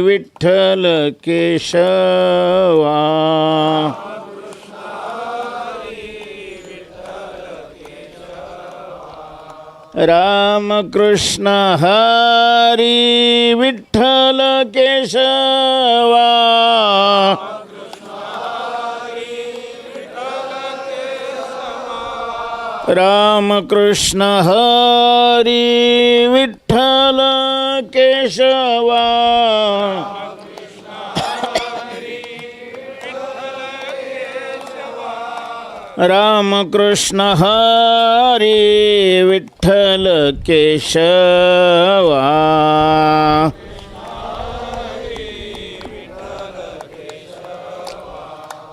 विठ्ठल केशवा. रामकृष्ण हरी विठ्ठल केशवा. रामकृष्ण हरी विठ्ठल केशवा। रामकृष्ण हरी विठ्ठल केशवा।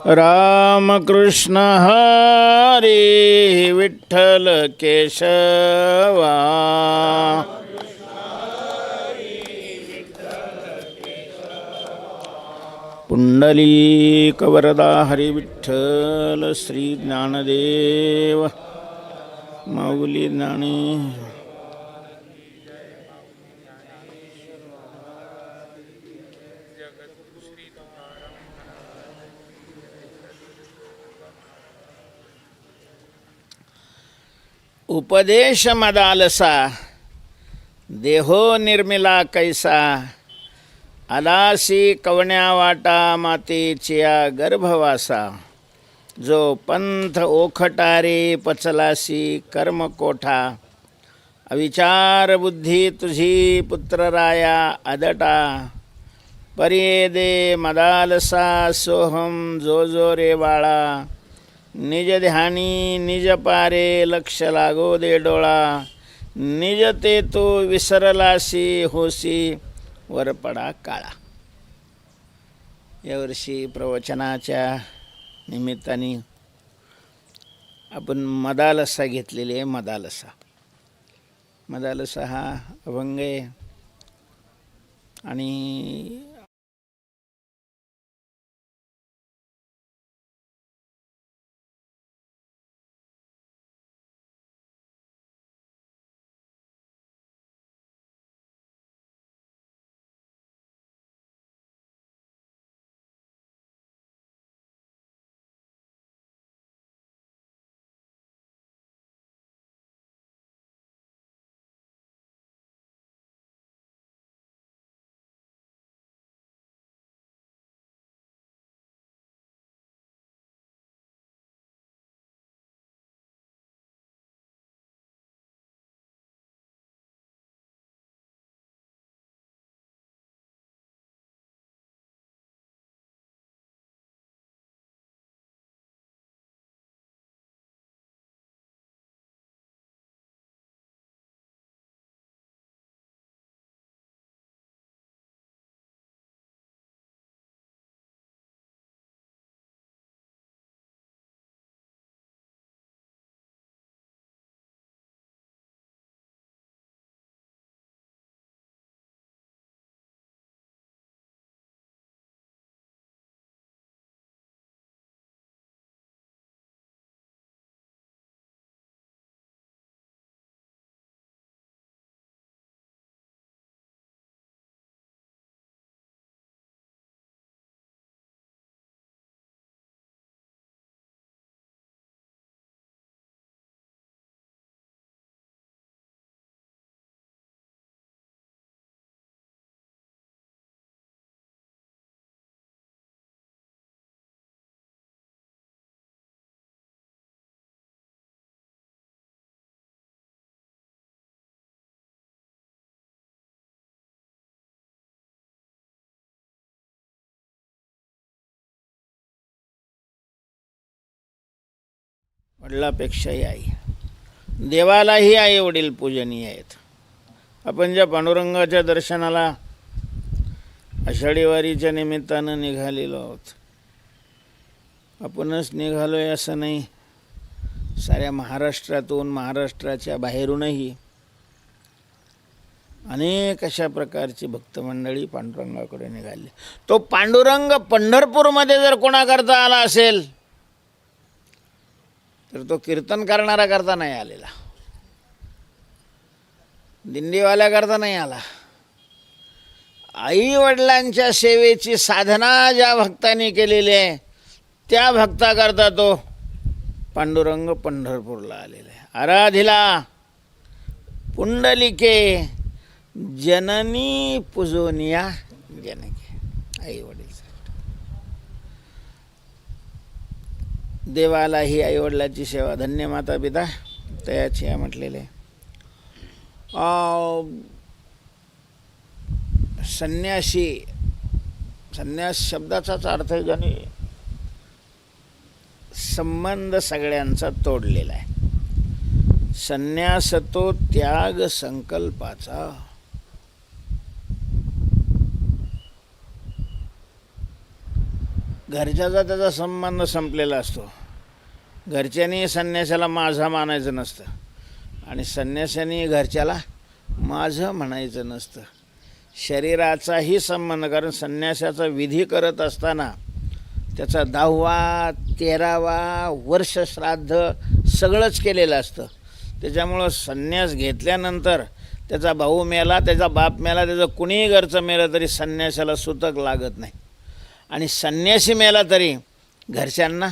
रामकृष्ण हरी विठ्ठल केशवा। पुंडलीकवरदा हरिविठ्ठल श्रीज्ञानदेव श्री ज्ञानदेव। माऊली ज्ञानी। उपदेश मदालसा देहो निर्मिला कैसा अलासी कवण्या वाटा मातेच्या गर्भवासा जो पंथ ओखटारे पचलासी कर्मकोठा अविचार बुद्धी तुझी पुत्रराया अदटा परियेदे मदालसा सोहम जो जो रे बाळा निज ध्यानी निज पारे लक्ष लागो दे डोळा निज ते तू विसरलासी होसी वरपडा काळा. यावर्षी प्रवचनाच्या निमित्ताने आपण मदालसा घेतलेली आहे मदालसा. मदालसा हा अभंग आहे आणि वडिलापेक्षाही आई. देवालाही आई वडील पूजनीय आहेत. आपण ज्या पांडुरंगाच्या दर्शनाला आषाढी वारीच्या निमित्तानं निघालेलो आहोत आपणच निघालो आहे असं नाही. साऱ्या महाराष्ट्रातून महाराष्ट्राच्या बाहेरूनही अनेक अशा प्रकारची भक्तमंडळी पांडुरंगाकडे निघाली. तो पांडुरंग पंढरपूरमध्ये जर कोणाकरता आला असेल तर तो कीर्तन करणारा करता नाही आलेला. दिंडीवाल्याकरता नाही आला. आई वडिलांच्या सेवेची साधना ज्या भक्तांनी केलेली आहे त्या भक्ताकरता तो पांडुरंग पंढरपूरला आलेला आहे. आराधिला पुंडलिके जननी पुजोनिया जनके. आई वडील देवाला ही आईवडिलाची सेवा. धन्य माता पिता तयाची या म्हटलेले. संन्यासी संन्यास शब्दाचाच अर्थ ज्याने संबंध सगळ्यांचा तोडलेला आहे. संन्यास तो त्याग संकल्पाचा. घरच्याचा त्याचा संबंध संपलेला असतो. घरच्यांनी संन्यासाला माझा मानायचं नसतं. आणि संन्यासानी घरच्याला माझं म्हणायचं नसतं. शरीराचाही संबंध कारण संन्यासाचा विधी करत असताना त्याचा दहावा तेरावा वर्ष श्राद्ध सगळंच केलेलं असतं. त्याच्यामुळं संन्यास घेतल्यानंतर त्याचा भाऊ मेला त्याचा बाप मेला त्याचं कुणीही घरचं मेलं तरी संन्यासाला सुतक लागत नाही. आणि संन्यासी मेला तरी घरच्यांना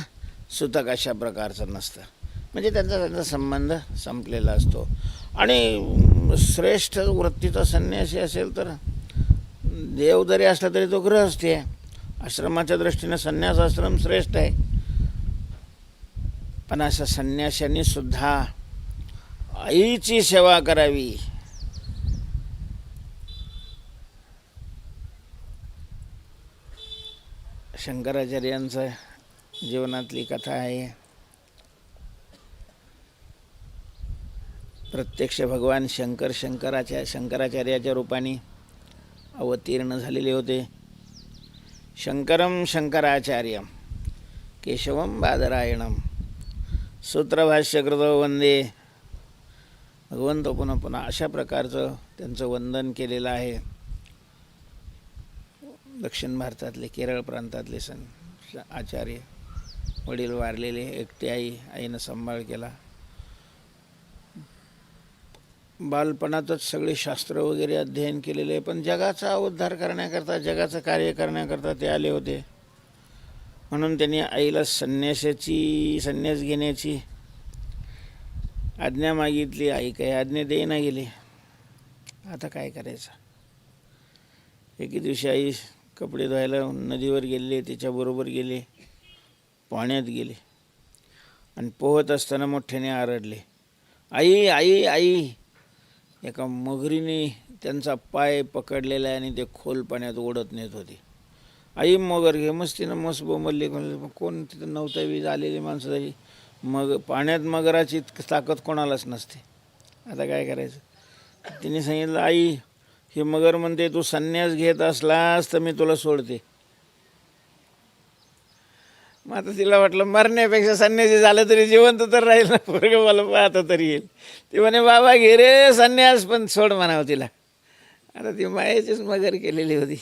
सुतक अशा प्रकारचं नसतं. म्हणजे त्यांचा त्यांचा संबंध संपलेला असतो. आणि श्रेष्ठ वृत्तीचा संन्यासी असेल तर देव जरी असला तरी तो गृहस्थी आहे. आश्रमाच्या दृष्टीने संन्यास आश्रम श्रेष्ठ आहे. पण अशा संन्याशांनीसुद्धा आईची सेवा करावी. शंकराचार्यांचं जीवनातली कथा आहे. प्रत्यक्ष भगवान शंकर शंकराच्या शंकराचार्याच्या रूपाने अवतीर्ण झालेले होते. शंकरम शंकराचार्य केशवम बादरायणम सूत्रभाष्यकृत वंदे भगवंत पुन्हा पुन्हा अशा प्रकारचं त्यांचं वंदन केलेलं आहे. दक्षिण भारतातले केरळ प्रांतातले सं आचार्य वडील वारलेले एकटे आई आईनं सांभाळ केला. बालपणातच सगळे शास्त्र वगैरे अध्ययन केलेले आहे पण जगाचा उद्धार करण्याकरता जगाचं कार्य करण्याकरता ते आले होते. म्हणून त्यांनी आईला संन्यासाची संन्यास घेण्याची आज्ञा मागितली. आई काही आज्ञा देईना गेली. आता काय करायचं? एके दिवशी आई कपडे धुवायला नदीवर गेले त्याच्याबरोबर गेले पाण्यात गेले. आणि पोहत असताना मोठ्याने आरडले. आई आई आई. एका मगरीने त्यांचा पाय पकडलेला आहे आणि ते खोल पाण्यात ओढत नेत होते. आई मगर घे मस्तीनं मस्त बोंबलले कोण तिथं नव्हतं वीज आलेली माणसं झाली मग पाण्यात मगराची ताकद कोणालाच नसते. आता काय करायचं? तिने सांगितलं आई हे मगर म्हणते तू संन्यास घेत असलास तर मी तुला सोडते. मग आता तिला वाटलं मरण्यापेक्षा संन्यासी झालं तरी जिवंत तर राहील ना पोरग मला पाहता तरी येईल. ती म्हणे बाबा घे रे संन्यास पण सोड म्हणावं तिला. आता ती मायाचीच मगर केलेली होती.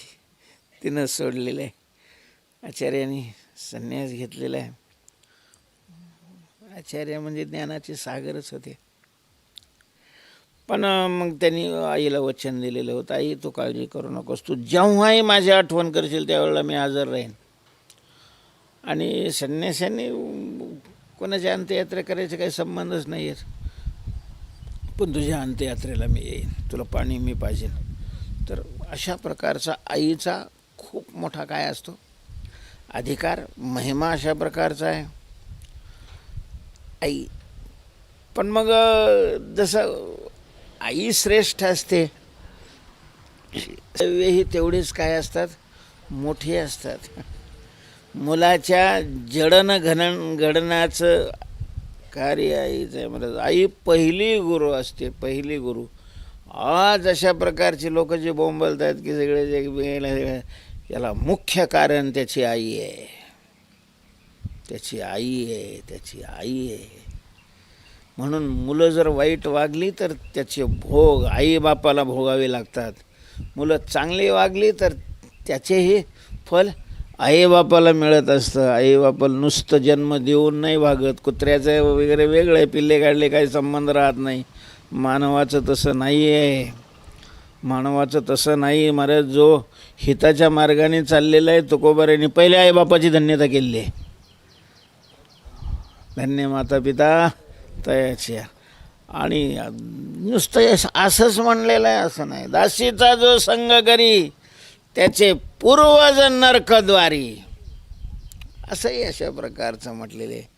तिनं सोडलेलं आहे. आचार्याने संन्यास घेतलेला आहे. आचार्य म्हणजे ज्ञानाचे सागरच होते. पण मग त्यांनी आईला वचन दिलेलं होतं आई तू काळजी करू नकोस. तू जेव्हाही माझी आठवण करशील त्यावेळेला मी हजर राहीन. आणि संन्याशांनी कोणाच्या अंत्ययात्रा करायचे काही संबंधच नाही आहेत पण तुझ्या अंत्ययात्रेला मी येईन. तुला पाणी मी पाहिजे. तर अशा प्रकारचा आईचा खूप मोठा काय असतो? अधिकार महिमा अशा प्रकारचा आहे. आई. पण मग जसं आई श्रेष्ठ असते. ही तेवढेच काय असतात? मोठे असतात. मुलाच्या जडन घडण घडण्याचं कार्य आईचं आहे म्हणत आई पहिली गुरु असते पहिली गुरु. आज अशा प्रकारचे लोक जे बोंबलत आहेत की सगळे जे याला मुख्य कारण त्याची आई आहे. त्याची आई आहे त्याची आई आहे. म्हणून मुलं जर वाईट वागली तर त्याचे भोग आईबापाला भोगावे लागतात. मुलं चांगली वागली तर त्याचेही फल आईबापाला मिळत असतं. आईबापाला नुसतं जन्म देऊन नाही वागत. कुत्र्याचं वगैरे वेगळं आहे पिल्ले काढले काही संबंध राहत नाही. मानवाचं तसं नाही आहे मानवाचं तसं नाही. महाराज जो हिताच्या मार्गाने चाललेला आहे तुकोबाऱ्याने पहिले आईबापाची धन्यता केलेली आहे. धन्य माता पिता तयाची आणि नुसतं असंच म्हणलेलं आहे असं नाही. दासीचा जो संघ करी त्याचे पूर्वज नरकद्वारी. असंही अशा प्रकारचं म्हटलेलं आहे.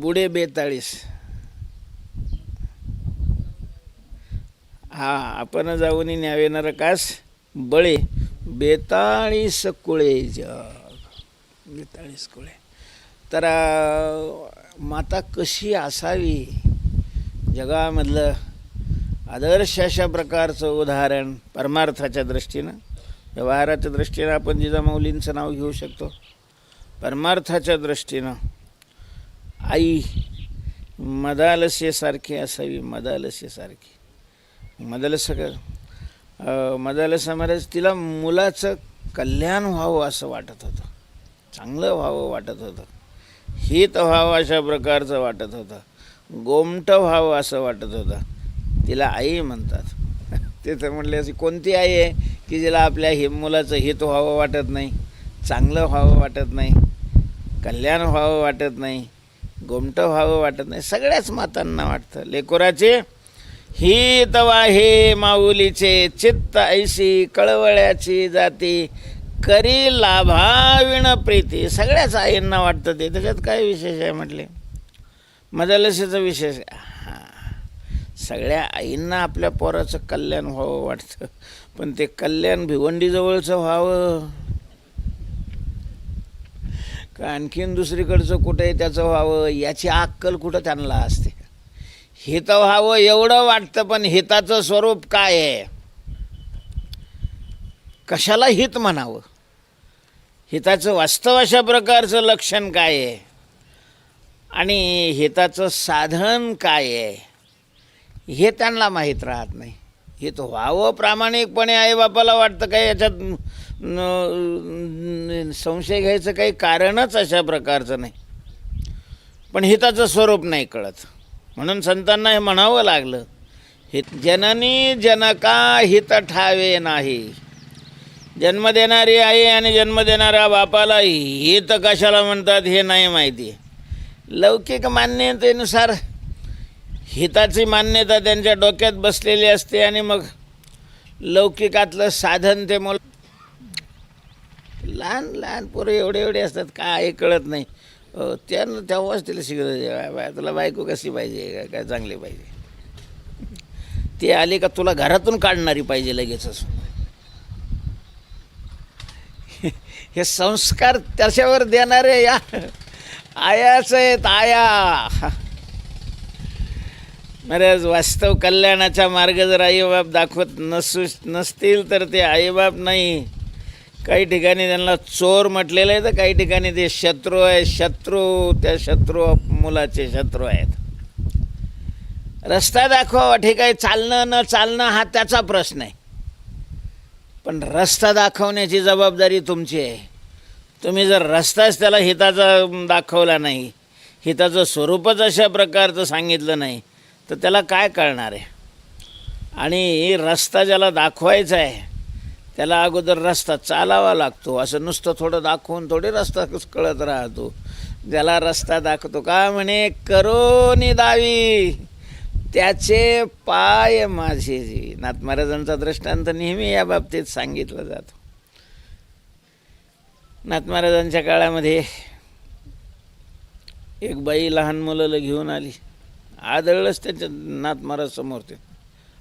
बुडे बेताळीस. हा आपण जाऊन न्यावे नरकास बळे. बेताळीस कुळे जग. बेताळीस कुळे. तर माता कशी असावी? जगामधलं आदर्श अशा प्रकारचं उदाहरण परमार्थाच्या दृष्टीनं व्यवहाराच्या दृष्टीनं आपण जिजामाऊलींचं नाव घेऊ शकतो. परमार्थाच्या दृष्टीनं आई मदालसेसारखी असावी मदालसेसारखी मदालस मदालसामध्ये तिला मुलाचं कल्याण व्हावं असं वाटत होतं. चांगलं व्हावं वाटत होतं. हित व्हावं अशा प्रकारचं वाटत होतं. गोमटं व्हावं असं वाटत होतं. तिला आई म्हणतात. ते तर म्हटले अशी कोणती आई आहे की जिला आपल्या हि मुलाचं हित व्हावं वाटत नाही? चांगलं व्हावं वाटत नाही? कल्याण व्हावं वाटत नाही? गोमटं व्हावं वाटत नाही? सगळ्याच मातांना वाटतं. लेकोराचे हित वाहे माऊलीचे चित्त ऐशी कळवळ्याची जाती. करी लाभाविण प्रीती. सगळ्याच आईंना वाटतं ते. त्याच्यात काय विशेष आहे म्हटले? मजालसीचं विशेष हां. सगळ्या आईंना आपल्या पोराचं कल्याण व्हावं वाटतं. पण ते कल्याण भिवंडीजवळचं व्हावं. का आणखीन दुसरीकडचं कुठे आहे त्याचं व्हावं? याची अक्कल कुठं त्यांना असते? हित व्हावं एवढं वाटतं पण हिताचं स्वरूप काय आहे? कशाला हित म्हणावं? हिताचं वास्तव अशा प्रकारचं लक्षण काय आहे? आणि हिताचं साधन काय आहे? हे त्यांना माहीत राहत नाही. हित व्हावं प्रामाणिकपणे आईबापाला वाटतं काय याच्यात संशय घ्यायचं काही कारणच अशा प्रकारचं नाही. पण हिताचं स्वरूप नाही कळत. म्हणून संतांना हे म्हणावं लागलं. हे जननी जनका हित ठावे नाही. जन्म देणारी आई आणि जन्म देणाऱ्या बापाला हित कशाला म्हणतात हे नाही माहिती. लौकिक मान्यतेनुसार हिताची मान्यता त्यांच्या डोक्यात बसलेली असते आणि मग लौकिकातलं साधन ते मुलं लहान लहान पोरं एवढे एवढे असतात काय कळत नाही. त्यांना तेव्हाच तिला शिकत तुला बायको कशी पाहिजे काय काय चांगली पाहिजे? ते आले का तुला घरातून काढणारी पाहिजे लगेचच हे संस्कार त्याच्यावर देणारे या. आयाच आहेत आया. महाराज वास्तव कल्याणाचा मार्ग जर आईबाप दाखवत नसू नसतील तर ते आईबाप नाही. काही ठिकाणी त्यांना चोर म्हटलेलं आहे तर काही ठिकाणी ते शत्रू आहे शत्रू त्या शत्रू मुलाचे शत्रू आहेत. रस्ता दाखवा ठीक आहे चालणं न चालणं हा त्याचा प्रश्न आहे. पण रस्ता दाखवण्याची जबाबदारी तुमची आहे. तुम्ही जर रस्ताच त्याला हिताचा दाखवला नाही हिताचं स्वरूपच अशा प्रकारचं सांगितलं नाही तर त्याला काय कळणार आहे? आणि रस्ता ज्याला दाखवायचा आहे त्याला अगोदर रस्ता चालावा लागतो. असं नुसतं थोडं दाखवून थोडे रस्ता कळत राहतो. ज्याला रस्ता दाखवतो का म्हणे करोनी दावी. त्याचे पाय माझे नाथ महाराजांचा दृष्टांत नेहमी या बाबतीत सांगितला जातो. नाथ महाराजांच्या काळामध्ये एक बाई लहान मुलाला घेऊन आली. आदळलंच त्यांच्या नाथ महाराज समोर ते.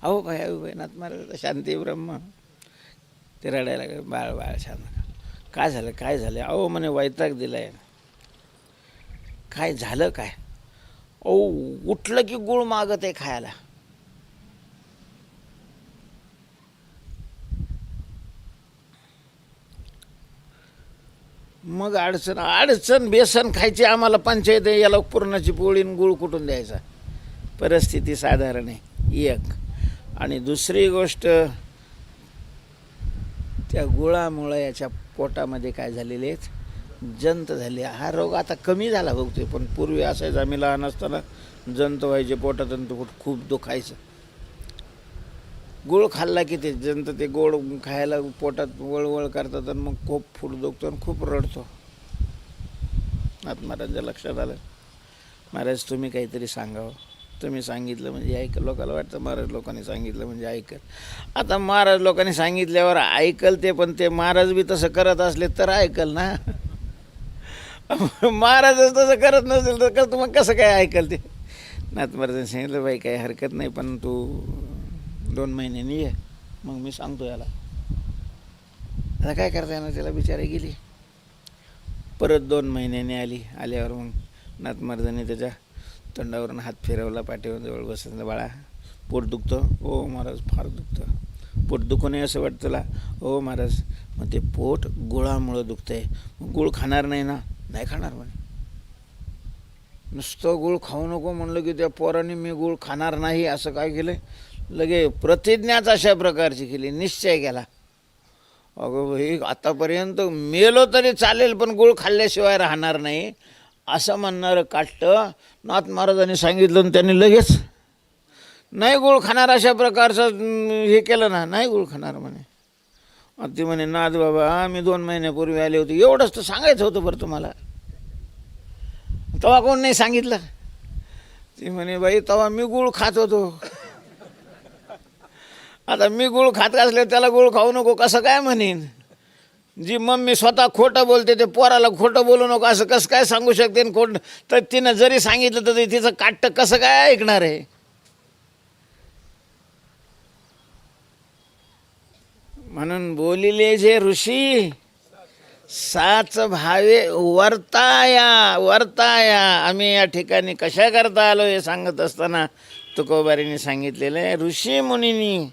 अहो भाई अहो भाई नाथ महाराज शांती ब्रह्म. ते रडायला लागले बाळ बाळ छान काय झालं काय झालं? अहो म्हणे वैताग दिलाय. काय झालं काय? ओ उठलं की गुळ मागत आहे खायला. मग अडचण अडचण बेसन खायची आम्हाला पंचायत आहे याला पुरणाची पोळी आणि गुळ कुठून द्यायचा? परिस्थिती साधारण आहे एक. आणि दुसरी गोष्ट त्या गुळामुळं याच्या पोटामध्ये काय झालेले आहेत? जंत झाली. हा रोग आता कमी झाला बघतोय पण पूर्वी असायचं आम्ही लहान असताना जंत व्हायचे पोटात आणि पोट खूप दुखायचं. गुळ खाल्ला की ते जंत ते गोड खायला पोटात वळवळ करतात आणि मग खूप फूट दुखतो आणि खूप रडतो. नाथ महाराजांच्या लक्षात आलं? महाराज तुम्ही काहीतरी सांगावं. तुम्ही सांगितलं म्हणजे ऐकलं लोकांना वाटतं महाराज लोकांनी सांगितलं म्हणजे ऐकल. आता महाराज लोकांनी सांगितल्यावर ऐकल ते पण ते महाराज बी तसं करत असले तर ऐकल ना. महाराजच तसं करत नसेल तर कसं मग कसं काय ऐकल ते? नाथ महाराजांनी सांगितलं बाई काही हरकत नाही पण तू दोन महिन्यांनी ये मग मी सांगतो याला. आता काय करता येणार त्याला? बिचारी गेली. परत दोन महिन्यांनी आली. आल्यावर मग नाथ महाराजांनी त्याच्या तोंडावरून हात फिरवला पाठीवर जवळ बसला बाळा पोट दुखतं? हो महाराज फार दुखतं. पोट दुखू नये असं वाटतं तुला? हो महाराज मग ते पोट गुळामुळं दुखतंय. आहे गुळ खाणार नाही ना? नाही खाणार म्हणे. नुसतं गुळ खाऊ नको म्हणलं की त्या पोराने मी गुळ खाणार नाही असं काय केलं लगे प्रतिज्ञाच अशा प्रकारची केली निश्चय केला. अगं भाई आतापर्यंत मेलो तरी चालेल पण गुळ खाल्ल्याशिवाय राहणार नाही. असं म्हणणारं काटतं नाथ महाराजांनी सांगितलं आणि त्यांनी लगेच नाही गुळ खाणार अशा प्रकारचं हे केलं ना. नाही गुळ खाणार म्हणे. ती म्हणे नाथ बाबा मी दोन महिन्यापूर्वी आले होते. एवढंच तर सांगायचं होतं बरं तुम्हाला. तवा कोण नाही सांगितलं? ती म्हणे बाई तवा मी गुळ खात होतो. आता मी गुळ खात असले त्याला गुळ खाऊ नको कसं काय म्हणेन? जी मम्मी स्वतः खोटं बोलते ते पोराला खोटं बोलू नको असं कसं काय सांगू शकते? न खोट तर तिनं जरी सांगितलं तर तिचं काट्ट कसं काय ऐकणार आहे? म्हणून बोलिले जे ऋषी साच भावे वर्ताया वर्ताया. आम्ही या ठिकाणी कशा करता आलो हे सांगत असताना तुकोबारीने सांगितलेलं आहे. ऋषी मुनींनी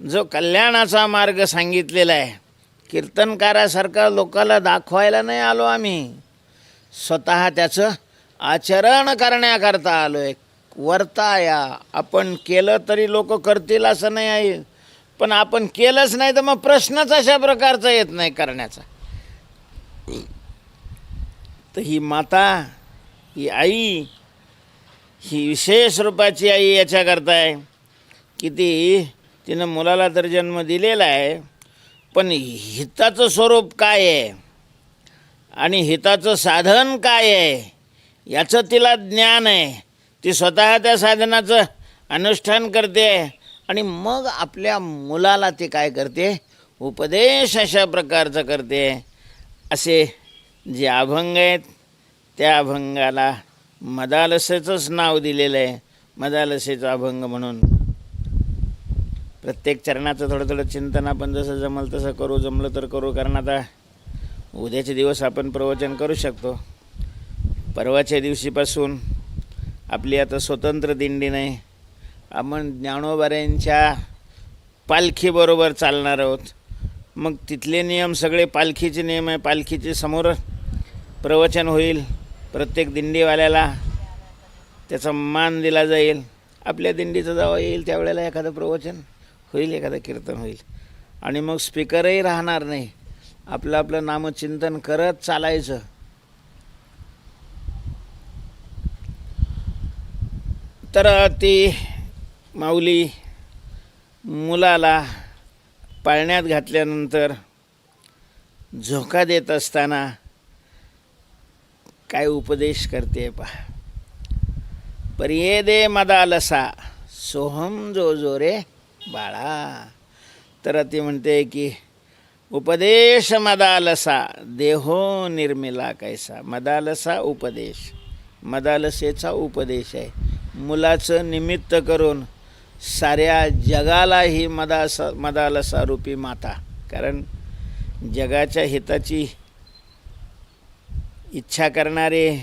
जो कल्याणाचा मार्ग सांगितलेला आहे कीर्तनकारासारखा लोकाला दाखवायला नाही आलो आम्ही. स्वतः त्याचं आचरण करण्याकरता आलो आहे वर्ताया आपण केलं तरी लोक करतील असं नाही आहे. पण आपण केलंच नाही तर मग प्रश्नच अशा प्रकारचा येत नाही करण्याचा. तर ही माता ही आई ही विशेष रूपाची आई याच्याकरता आहे. की ती तिनं मुलाला तर जन्म दिलेला आहे. पण हिताचं स्वरूप काय आहे? आणि हिताचं साधन काय आहे? याचं तिला ज्ञान आहे. ती स्वतः त्या साधनाचं अनुष्ठान करते आणि मग आपल्या मुलाला ती काय करते? उपदेश अशा प्रकारचं करते. असे जे अभंग आहेत त्या अभंगाला मदालसेचंच नाव दिलेलं आहे. मदालसेचा अभंग म्हणून. प्रत्येक चरणाचं थोडं थोडं चिंतन आपण जसं जमल तसं करू जमलं तर करू. कारण आता उद्याचे दिवस आपण प्रवचन करू शकतो. परवाच्या दिवशीपासून आपली आता स्वतंत्र दिंडी नाही. आपण ज्ञानोबाऱ्यांच्या पालखीबरोबर चालणार आहोत. मग तिथले नियम सगळे पालखीचे नियम आहे. पालखीचे समोर प्रवचन होईल. प्रत्येक दिंडीवाल्याला त्याचा मान दिला जाईल. आपल्या दिंडीचं जावं येईल त्यावेळेला एखादं प्रवचन. होईल एखादं कीर्तन होईल. आणि मग स्पीकरही राहणार नाही. आपलं आपलं नामचिंतन करत चालायचं. तर ती माऊली मुलाला पाळण्यात घातल्यानंतर झोका देत असताना काय उपदेश करते पहा. परिये दे मदालसा सोहम जो जो रे बाळा. तर ती म्हणते की उपदेश मदालसा देहो निर्मिला कैसा. मदालसा उपदेश. मदालसेचा उपदेश आहे. मुलाचं निमित्त करून साऱ्या जगाला ही मदासा मदालसा रूपी माता. कारण जगाच्या हिताची इच्छा करणारे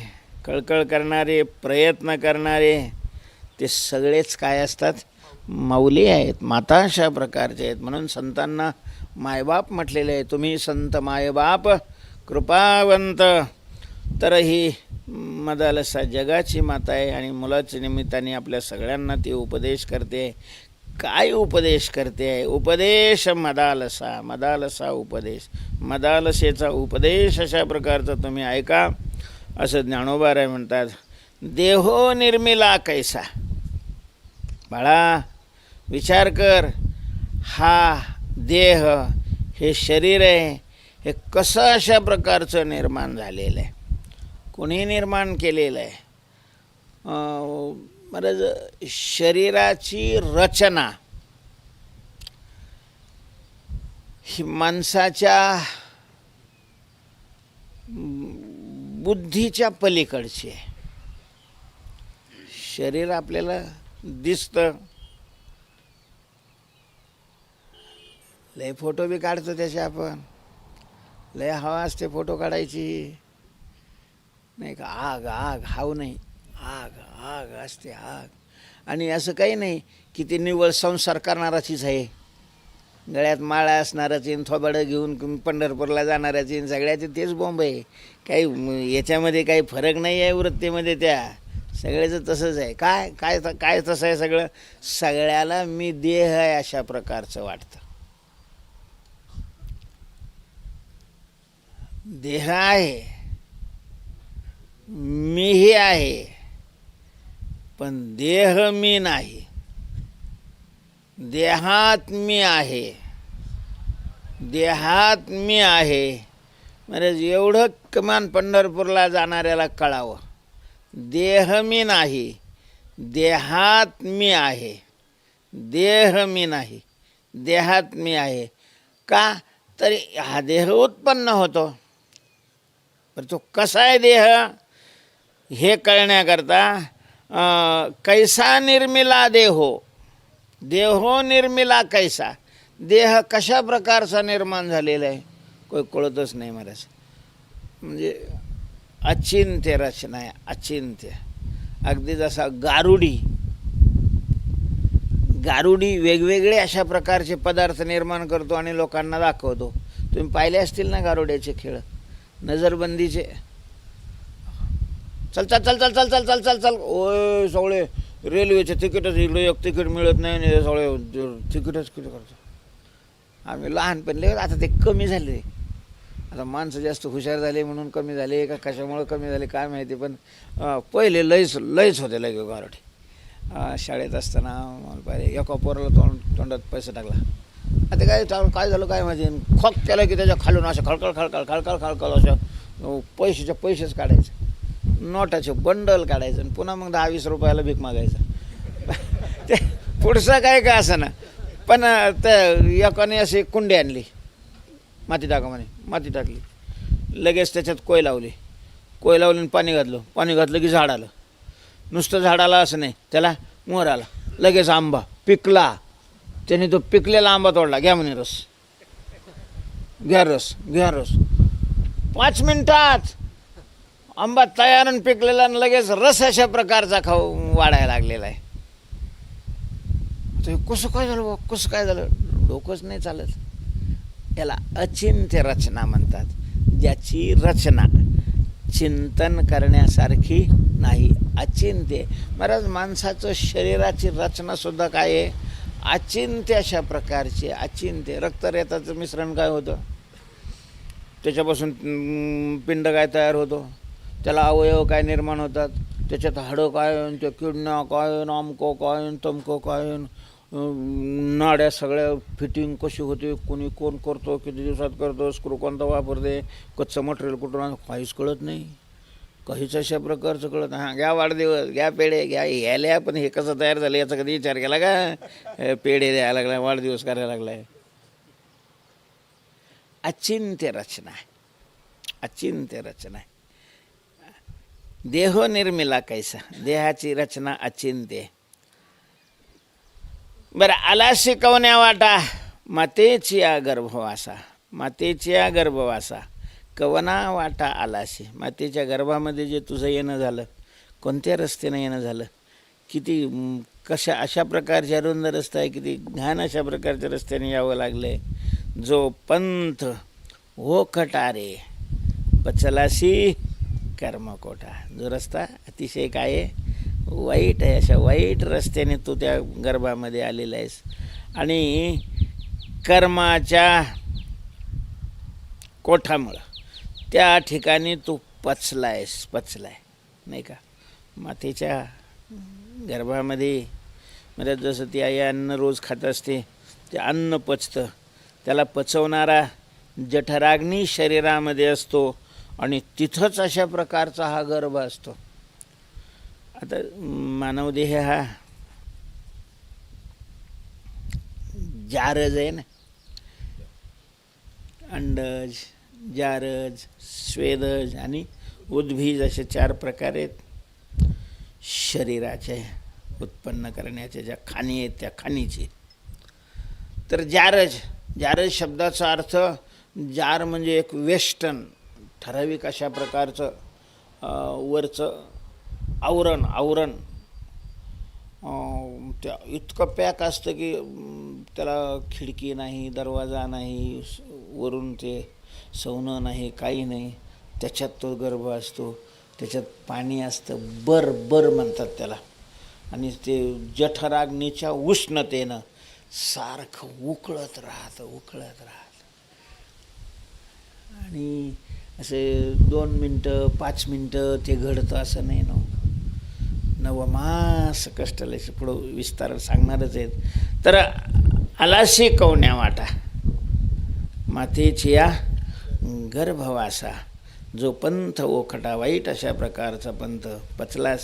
कळकळ करणारे प्रयत्न करणारे ते सगळेच काय असतात? माऊली आहेत माता अशा प्रकारचे आहेत. म्हणून संतांना मायबाप म्हटलेले आहे. तुम्ही संत मायबाप कृपावंत. तर ही मदालसा जगाची माता आहे आणि मुलाच्या निमित्ताने आपल्या सगळ्यांना ती उपदेश करते. काय उपदेश करते? आहे उपदेश मदालसा मदालसा उपदेश. मदालसेचा उपदेश अशा प्रकारचा तुम्ही ऐका. असं ज्ञानोबाराय म्हणतात देहो निर्मिला कैसा. बाळा विचार कर हा देह हे शरीर आहे हे कसं अशा प्रकारचं निर्माण झालेलं आहे? कोणी निर्माण केलेलं आहे? अं, महाराज शरीराची रचना ही माणसाच्या बुद्धीच्या पलीकडची आहे. शरीर आपल्याला दिसतं. लय फोटो बी काढतो त्याचे आपण. लय हवा असते फोटो काढायची. नाही का? आग आग हाव नाही. आग आग असते आग. आणि असं काही नाही की ती निव्वळ संसार करणाराचीच आहे. गळ्यात माळा असणाराची आणि थोबाडं घेऊन पंढरपूरला जाणाऱ्याची आणि सगळ्याचे तेच बॉम्ब आहे. काही याच्यामध्ये काही फरक नाही आहे वृत्तीमध्ये त्या. सगळ्याचं तसंच आहे. काय काय काय तसं आहे सगळं? सगळ्याला मी देह आहे अशा प्रकारचं वाटतं. देह आहे मीही आहे पण देह मी नाही. देहात मी आहे. देहात मी आहे. म्हणजे एवढं कमान पंढरपूरला जाणाऱ्याला कळावं. देह मी नाही देहात मी आहे. देह मी नाही देहात मी आहे. का? तरी हा देह उत्पन्न होतो. पण तो कसा आहे देह? हे कळण्याकरता कैसा निर्मिला देहो? देहो निर्मिला कैसा? देह कशा प्रकारचा निर्माण झालेला आहे? कोई कळतच नाही महाराज म्हणजे अचिंत्य रचना आहे अचिंत्य. अगदी जसा गारुडी. गारुडी वेगवेगळे अशा प्रकारचे पदार्थ निर्माण करतो आणि लोकांना दाखवतो. तुम्ही पाहिले असतील ना गारुड्याचे खेळ? नजरबंदीचे. चल चल चल चल चल चल चल चल चल. ओय सगळे रेल्वेचे तिकीटच इकडे एक तिकीट मिळत नाही सगळे तिकीटच किती करतो? आम्ही लहानपणी आता ते कमी झाले. आता माणसं जास्त हुशार झाले म्हणून कमी झाले का कशामुळं कमी झाले काय माहिती पण पहिले लयच लयच होते लगे गारठी शाळेत असताना मला पाहिजे एका पोराला तोंड तोंडात पैसा टाकला. आता काय चालू काय झालं काय माहिती? खोक केलं की त्याच्या खालून असं खळखळ खळखळ खळखळ खळखळ असं पैशाचे पैसेच काढायचे. नोटाचे बंडल काढायचं आणि पुन्हा मग दहा वीस रुपयाला भीक मागायचं. ते पुढचं काय काय असं ना पण त्या एकाने अशी कुंडी आणली. माती टाका म्हणे. माती टाकली. लगेच त्याच्यात कोय लावली. कोय लावली आणि पाणी घातलं. पाणी घातलं की झाड आलं. नुसतं झाडाला असं नाही. त्याला मोर आला. लगेच आंबा पिकला. त्याने तो पिकलेला आंबा तोडला. घ्या म्हणे रस. घ्या रस घ्या रस. पाच मिनिटात आंबा तयार आणि पिकलेला आणि लगेच रस अशा प्रकारचा खाऊ वाढायला लागलेला आहे. आता कसं काय झालं बुवा? कसं काय झालं? डोकंच नाही चालत. याला अचिंत्य रचना म्हणतात. ज्याची रचना चिंतन करण्यासारखी नाही अचिंत्य. महाराज माणसाचं शरीराची रचनासुद्धा काय आहे? अचिंत्य अशा प्रकारचे अचिंत्य. रक्तरेताचं मिश्रण काय होतं? त्याच्यापासून पिंड काय तयार होतो? त्याला अवयव काय निर्माण होतात? त्याच्यात हाडं काय येऊन त्या किडण्या काय येऊन अमकं काय येऊन तमको काय येऊन नाड्या सगळ्या फिटिंग कशी होते? कोणी कोण करतो? किती दिवसात करतो? स्क्रू कोणता वापरते? कच्चं मटेरियल कुठून काहीच कळत नाही. काहीच अशा प्रकारचं कळत हां घ्या वाढदिवस घ्या पेढे घ्या यायला पण हे कसं तयार झालं याचा कधी विचार केला का? पेढे द्यायला लागलाय वाढदिवस करायला लागलाय. अचिंत्य रचना आहे. अचिंत्य रचना आहे. देहो निर्मिला कैसा? देहाची रचना अचिंत्य बरं आला शिकवण्या वाटा. मातेची या गर्भवासा. मातेची या गर्भवासा. कवना वाटा आलाशी. मातेच्या गर्भामध्ये जे तुझं येणं झालं कोणत्या रस्त्यानं येणं झालं? किती कशा अशा प्रकारचे अरुंद रस्ता आहे किती घाण अशा प्रकारच्या रस्त्याने यावं लागलं आहे जो पंथ हो खटारे पचलासी कर्मकोटा जो रस्ता अतिशय काय आहे? वाईट आहे अशा वाईट रस्त्याने तू त्या गर्भामध्ये आलेला आहेस. आणि कर्माच्या कोठामुळं त्या ठिकाणी तू पचलायस पचलाय. नाही का? मातेच्या गर्भामध्ये म्हणजे जसं ती आई अन्न रोज खात असते ते अन्न पचतं. त्याला पचवणारा जठराग्नी शरीरामध्ये असतो आणि तिथंच अशा प्रकारचा हा गर्भ असतो. आता मानवदेह हा जारज आहे ना? अंडज जारज स्वेदज आणि उद्भीज असे चार प्रकार आहेत. शरीराचे उत्पन्न करण्याच्या ज्या खाणी आहेत त्या खाणीची. तर जारज जारज शब्दाचा अर्थ जार म्हणजे एक वेस्टन ठराविक अशा प्रकारचं वरचं आवरण आवरण. त्या इतकं पॅक असतं की त्याला खिडकी नाही दरवाजा नाही वरून ते सवनं नाही काही नाही. त्याच्यात तो गर्भ असतो. त्याच्यात पाणी असतं. बर बर म्हणतात त्याला. आणि ते जठराग्नीच्या उष्णतेनं सारखं उकळत राहतं उकळत राहतं. आणि असे दोन मिनटं पाच मिनटं ते घडतं असं नाही ना हो. नवमास कष्टलेस पुढं विस्तार सांगणारच आहेत. तर आलाशी कवण्या वाटा. मातेची या. गर्भवासा जो पंथ ओखटा वाईट अशा प्रकारचा पंथ पचलास.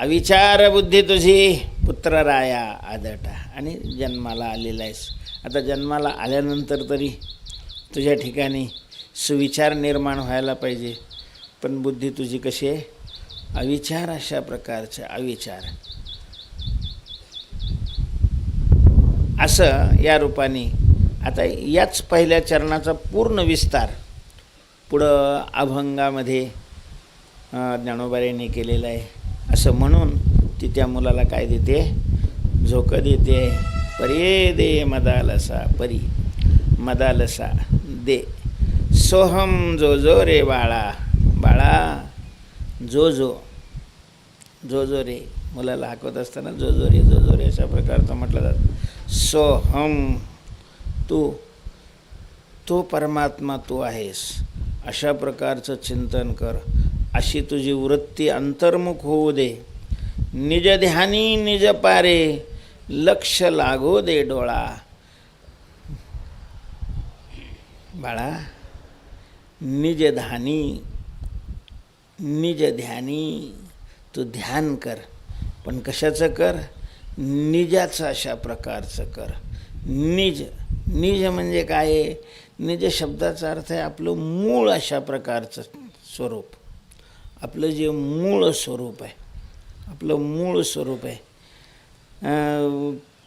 अविचार बुद्धी तुझी पुत्र राया आदटा. आणि जन्माला आलेला आहेस. आता जन्माला आल्यानंतर तरी तुझ्या ठिकाणी सुविचार निर्माण व्हायला पाहिजे. पण बुद्धी तुझी कशी आहे? अविचार अशा प्रकारचे अविचार. असं या रूपाने आता याच पहिल्या चरणाचा पूर्ण विस्तार पुढं अभंगामध्ये ज्ञानोबाऱ्यांनी केलेलं आहे. असं म्हणून ती त्या मुलाला काय देते? झोकं देते. परे दे मदालसा परी मदालसा दे. सोहम जो जो रे बाळा बाळा जो जो जो जो रे. मुलाला हाकवत असताना जो जो रे जो जो रे अशा प्रकारचं म्हटलं जातं. सोहम तू तो परमात्मा तू आहेस. अशा प्रकारचं चिंतन कर. अशी तुझी वृत्ती अंतर्मुख होऊ दे. निज ध्यानी निज पारे लक्ष लागो दे डोळा. बाळा निज ध्यानी निज ध्यानी तू ध्यान कर. पण कशाचं कर? निजाचं अशा प्रकारचं कर. निज निज म्हणजे काय? आहे जे शब्दाचा अर्थ आहे आपलं मूळ अशा प्रकारचं स्वरूप. आपलं जे मूळ स्वरूप आहे आपलं मूळ स्वरूप आहे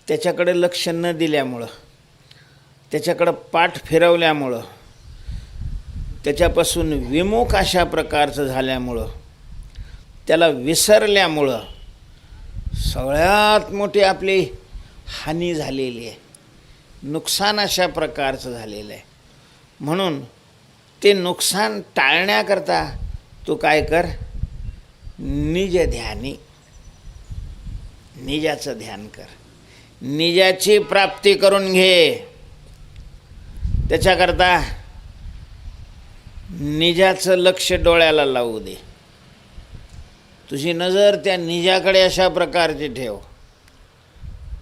त्याच्याकडे लक्ष न दिल्यामुळं त्याच्याकडं पाठ फिरवल्यामुळं त्याच्यापासून विमुख अशा प्रकारचं झाल्यामुळं त्याला विसरल्यामुळं सगळ्यात मोठी आपली हानी झालेली आहे नुकसान अशा प्रकारचं झालेलं आहे. म्हणून ते नुकसान टाळण्याकरता तू काय कर? निज ध्यानी. निजाचं ध्यान कर. निजाची प्राप्ती करून घे. त्याच्याकरता निजाचं लक्ष डोळ्याला लावू दे. तुझी नजर त्या निजाकडे अशा प्रकारची ठेव.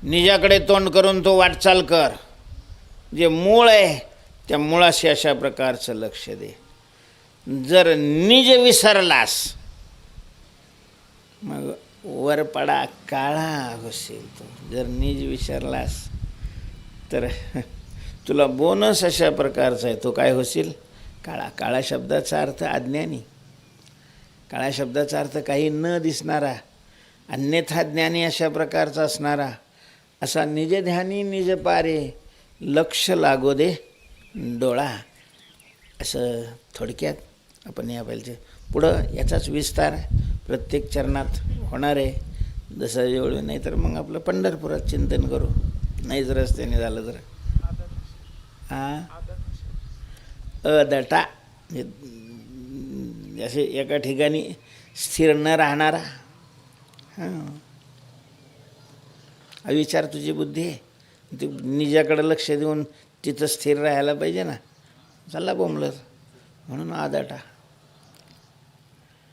निजाकडे तोंड करून तो वाटचाल कर. जे मूळ आहे त्या मुळाशी अशा प्रकारचं लक्ष दे. जर निज विसरलास मग वरपडा काळा होशील तू. जर निज विसरलास तर तुला बोनस अशा प्रकारचा आहे. तो काय होशील? काळा काळा शब्दाचा अर्थ अज्ञानी. काळ्या शब्दाचा अर्थ काही न दिसणारा अन्यथा ज्ञानी अशा प्रकारचा असणारा. असा निज ध्यानी निज पारे लक्ष लागो दे. डोळा असं थोडक्यात आपण या पाहिजे पुढं याचाच विस्तार प्रत्येक चरणात होणार आहे. जसं एवढं नाही तर मग आपलं पंढरपुरात चिंतन करू. नाही जर रस्त्याने झालं तर. हां अदटा असे एका ठिकाणी स्थिर न राहणारा. हां. विचार तुझी बुद्धी आहे. ती निजाकडे लक्ष देऊन तिथं स्थिर राहायला पाहिजे ना. चालला बोंबलत म्हणून आदाटा.